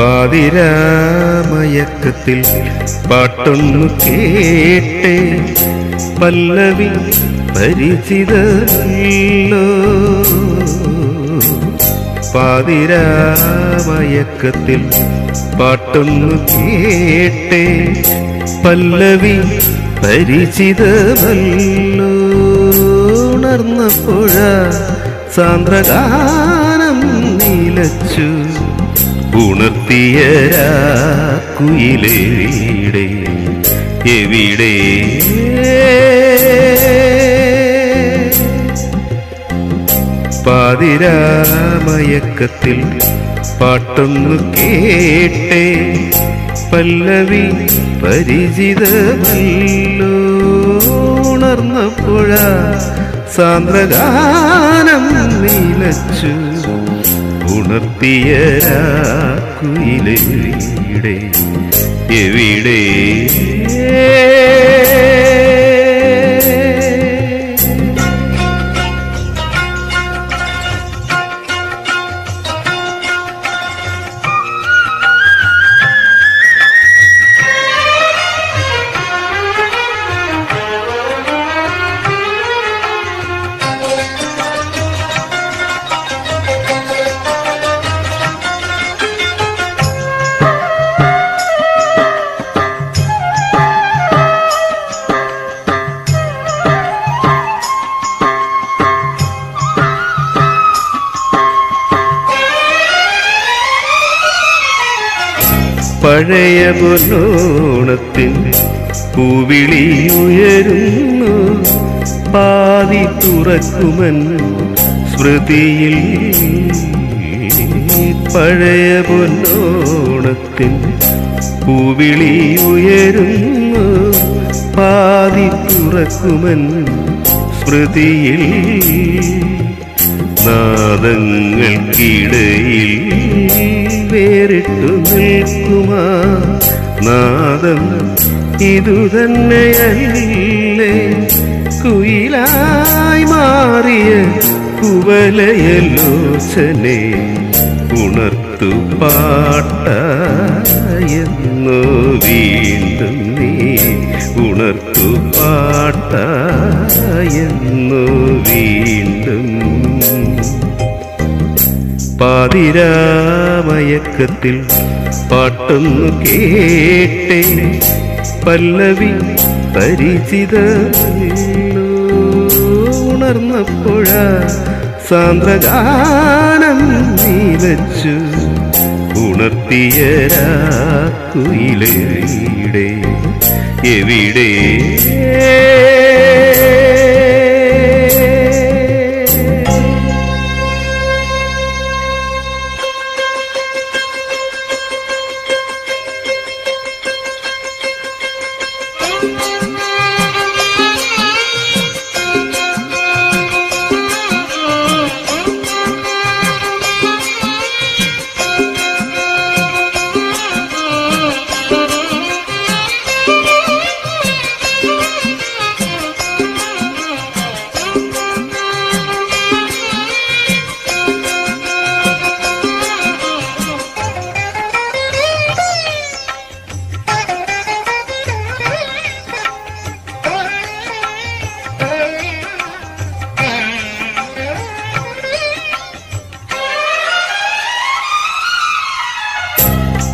പാതിരാമയക്കത്തിൽ പാട്ടൊന്നു കേട്ടേ പല്ലവി പരിചിതല്ലോ. പാതിരാമയക്കത്തിൽ പാട്ടൊന്നു കേട്ടേ പല്ലവി പരിചിതമല്ലോ. ഉണർന്നപ്പോഴ സാന്ദ്രഗാനം നീലച്ചു. ഉണർത്തിയ കുയിലെവിടെ എവിടെ? പാതിരാമയക്കത്തിൽ പാട്ടൊന്നു കേട്ടേ പല്ലവി പരിചിതമല്ലോ. ഉണർന്നപ്പോഴ സാന്ദ്രഗാനം നീലച്ചു. ഉണർത്തിയ കുയിലെവിടെ എവിടെ? പഴയ പൊന്നോണത്തിൻ പൂവിളി ഉയരുന്നു. പാതി തുറക്കുമൻ സ്മൃതിയിൽ. പഴയ പൊന്നോണത്തിൻ പൂവിളി ഉയരുന്നു. പാതി തുറക്കുമൻ സ്മൃതിയിൽ. നാദങ്ങൾക്കിടയിൽ വേറിട്ടു നാദം ഇതുതന്നെയല്ലേ കുയിലായി മാറിയ കുവലയലോചനെ ഉണർത്തു പാട്ടായെന്നോ വീണ്ടും നീ ഉണർത്തു പാട്ടായെന്നോ പാതിരാമയക്കത്തിൽ പാട്ടൊന്നു കേട്ടേ. പല്ലവി പരിചിത ഉണർന്നപ്പോഴ സാന്ദ്രഗാനം നീലച്ചു ഉണർത്തിയ കുയിലെവിടെ എവിടെ?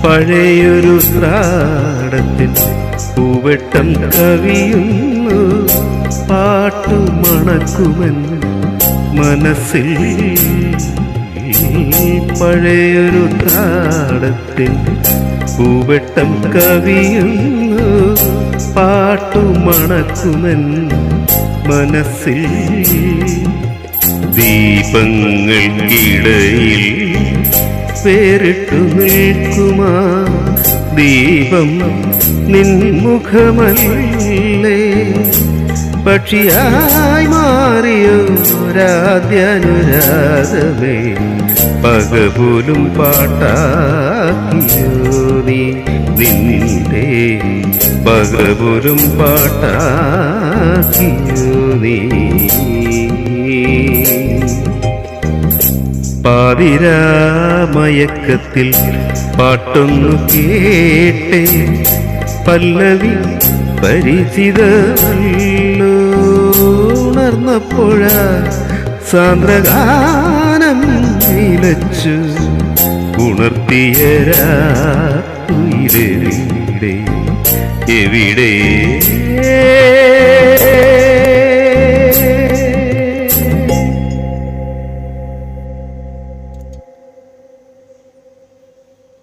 പഴയൊരു ത്രാടത്തിൽ പൂവെട്ടം കവിയുന്നു. പാട്ടു മണക്കുമെന്ന് മനസ്സിൽ. പഴയൊരു ത്രാടത്തിൽ പൂവെട്ടം കവിയുന്നു. പാട്ടു മണക്കുമെന്ന് മനസ്സിൽ. ദീപങ്ങൾക്കിടയിൽ പേരിട്ടു നിൽക്കുമാ. ദീപം നിൻമുഖമല്ലേ പക്ഷിയായി മാറിയോ പക പകപോലും പാട്ടാക്കിയോ നീ നിന്നിന്റെ. പകപോലും പാട്ടാക്കിയോ നീ. പാതിരാമയക്കത്തിൽ പാട്ടൊന്നു കേട്ടേ. പല്ലവി പരിചിതമല്ലോണർന്നപ്പോഴ സാന്ദ്രഗാനം നിലച്ചു. ഉണർത്തിയരാ എവിടെ?